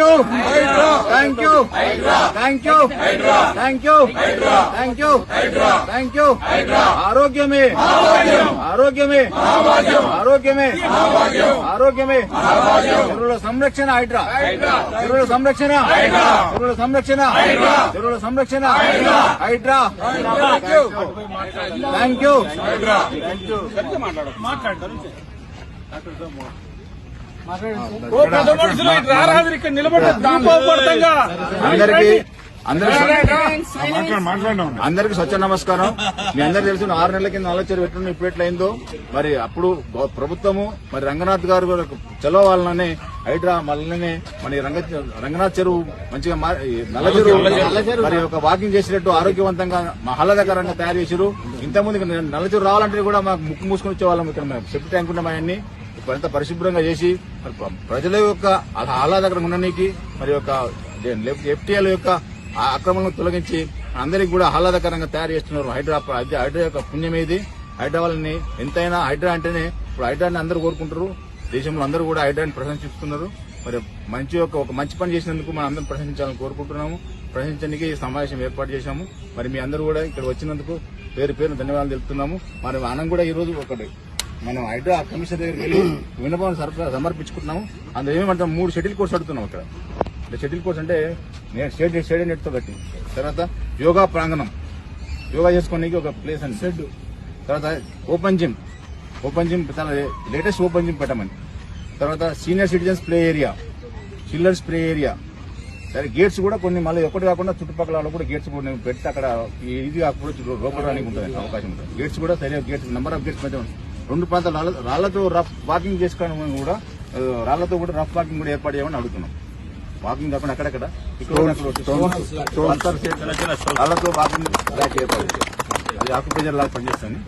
You thank you thank you thank you thank you thank you ఆరోగ్యమే ఆరోగ్యమే ఆరోగ్యమే ఆరోగ్యమే చెరువుల సంరక్షణ హైడ్రా చెరువుల సంరక్షణ చెరువుల సంరక్షణ చెరువుల సంరక్షణ హైడ్రా థ్యాంక్ యూ ఓ పెద్ద మనుషులు అందరికి అందరికి అందరికి స్వచ్ఛ నమస్కారం. మీ అందరికి తెలుసు ఆరు నెలల కింద ఆలోచన పెట్టుకున్న ఇప్పుడు ఎట్లయిందో. మరి అప్పుడు ప్రభుత్వము మరి రంగనాథ్ గారు చలో వాళ్ళనే హైడ్రా మళ్ళీ మన ఈ రంగ రంగనాథ్ చెరువు మంచిగా మారి- నల్ల చెరువు మరి ఒక వాకింగ్ చేసినట్టు ఆరోగ్యవంతంగా ఆహ్లాదకరంగా తయారు చేసారు ఇంతకుముందు నల్ల చెరువు రావాలంటే కూడా మాకు ముక్కు మూసుకొని వచ్చేవాళ్ళం ఇక్కడ మేము సెప్టి ట్యాంక్ ఉన్నాం అవన్నీ ఇప్పుడు అంతా పరిశుభ్రంగా చేసి మరి ప్ర- ప్రజల యొక్క ఆహ్లాదకరంగా ఉండడానికి మరి యొక్క ఎఫ్టీఎల్ యొక్క ఆ అక్రమాలను తొలగించి అందరికి కూడా ఆహ్లాదకరంగా తయారు చేస్తున్నారు హైడ్రా హైడ్రా యొక్క పుణ్యం ఇది హైడ్రా వాళ్ళని ఎంతైనా హైడ్రా అంటేనే ఇప్పుడు హైడ్రాని అందరూ కోరుకుంటారు దేశంలో అందరూ కూడా హైడ్రాని ప్రశంసిస్తున్నారు. మరి మంచి యొక్క ఒక మంచి పని చేసినందుకు మనం అందరం ప్రశంసించాలని కోరుకుంటున్నాము. ప్రశంసడానికి ఈ సమావేశం ఏర్పాటు చేశాము. మరి మీ అందరూ కూడా ఇక్కడ వచ్చినందుకు పేరు పేరు ధన్యవాదాలు తెలుపుతున్నాము. మరి మనం కూడా ఈ రోజు ఒకటి మనం హైడ్రా కమిషనర్ దగ్గరికి వెళ్ళి విన్నపం సరఫరా సమర్పించుకుంటున్నాము. అందులో ఏమంటాం మూడు షటిల్ కోర్స్ అడుగుతున్నాం ఇక్కడ అంటే షటిల్ కోర్స్ అంటే నేను స్టేట్ స్టేడియం నెట్తో కట్టి. తర్వాత యోగా ప్రాంగణం. యోగా చేసుకోనికి ఒక ప్లేస్ అండి. షెడ్ తర్వాత ఓపెన్ జిమ్. ఓపెన్ జిమ్ చాలా లేటెస్ట్ ఓపెన్ జిమ్ పెట్టమని. తర్వాత senior citizens play area. Children's play area. సరే గేట్స్ కూడా కొన్ని మళ్ళీ ఒకటి కాకుండా చుట్టుపక్కల వాళ్ళు కూడా గేట్స్ కూడా పెట్టి అక్కడ ఇది కాకుండా లోపడానికి ఉంటుంది అవకాశం ఉంటుంది. గేట్స్ కూడా సరిగా గేట్స్ నెంబర్ ఆఫ్ గేట్స్ మధ్య రెండు ప్రాంతాలు రాళ్ళతో రఫ్ వాకింగ్ చేసుకోవడం కూడా రాళ్ళతో కూడా రఫ్ వాకింగ్ కూడా ఏర్పాటు చేయమని అడుగుతున్నాం వాకింగ్ కాకుండా అక్కడక్కడ రాళ్ళతో వాకింగ్ ఏర్పాటు. అది ఆకుపేజర్ లాగా పనిచేస్తాను